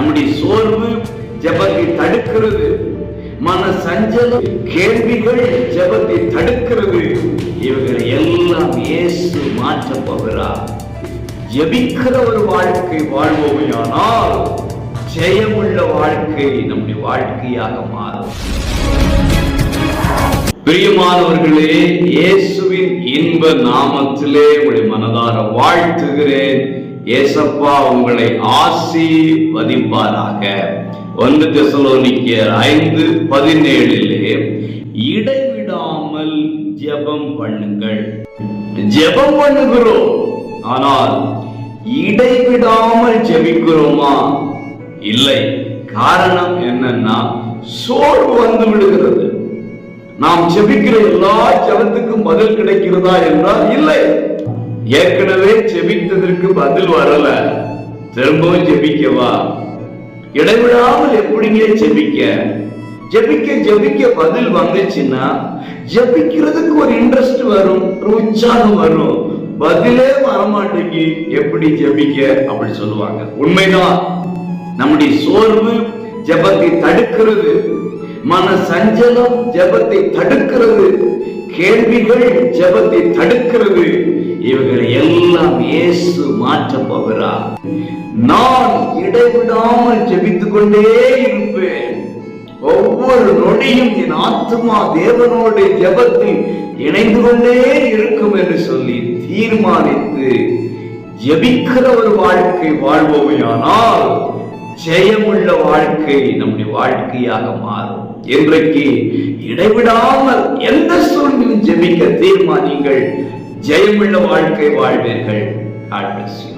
நம்முடைய சோர்வு ஜெபத்தை தடுக்கிறது. மன சஞ்சலம் கேள்விகள் ஜெபத்தை தடுக்கிறது. இவைகளை எல்லாம் இயேசு மாற்ற போகிறார் ஜபிக்கிற ஒரு வாழ்க்கை வாழ்வோமையானால் ஜெயமுள்ள வாழ்க்கை நம்முடைய வாழ்க்கையாக மாறும். பிரியமானவர்களே இயேசுவின் இன்ப நாமத்திலே உங்களை மனதார வாழ்த்துகிறேன். ஏசப்பா உங்களை ஆசீர்வதிப்பாராக. ஒன்று தெசலோனிக்கியர் ஐந்து பதினேழிலே இடைவிடாமல் ஜெபம் பண்ணுங்கள். ஜெபம் பண்ணுகிறோம் ஆனால் இடைவிடாமல் ஜெபிக்கிறோமா? இல்லை. காரணம் என்னன்னா சோர்வு வந்து விடுகிறது. நாம் ஜெபிக்கிற எல்லா ஜபத்துக்கும் பதில் கிடைக்கிறதா என்றால் இல்லை. ஏற்கனவே ஜெபித்ததற்கு பதில் வரல. திரும்பவும் ஜெபிக்கவா? இடைவிடாமல் எப்படிங்க ஜெபிக்க? ஜெபிக்க ஜெபிக்க பதில் வந்துச்சுன்னா ஜெபிக்கிறதுக்கு ஒரு இன்ட்ரெஸ்ட் வரும் ஒரு உற்சாகம் வரும். பதிலே வரமாட்டேங்கி எப்படி ஜெபிக்க அப்படி சொல்லுவாங்க. உண்மைதான். நம்முடைய சோர்வு ஜெபத்தை தடுக்கிறது. மன சஞ்சலம் ஜெபத்தை தடுக்கிறது. கேள்விகள் ஜெபத்தை தடுக்கிறது. இவைகளை எல்லாம் இயேசு மாற்ற போகிறார் நான் இடைவிடாமல் ஜெபித்துக் கொண்டே இருப்பேன். ஒவ்வொரு நொடியும் என் ஆத்மா தேவனோடு ஜெபத்தில் இணைந்து கொண்டே இருக்கும் என்று சொல்லி தீர்மானித்து ஜெபிக்கிற ஒரு வாழ்க்கை வாழ்வோமையானால் ஜெயமுள்ள வாழ்க்கை நம்முடைய வாழ்க்கையாக மாறும். இன்றைக்கு இடைவிடாமல் எந்த சூழ்நிலையும் ஜெபிக்க தீர்மானிங்கள் ஜெயமுள்ள வாழ்க்கை வாழ்வீர்கள் God bless you.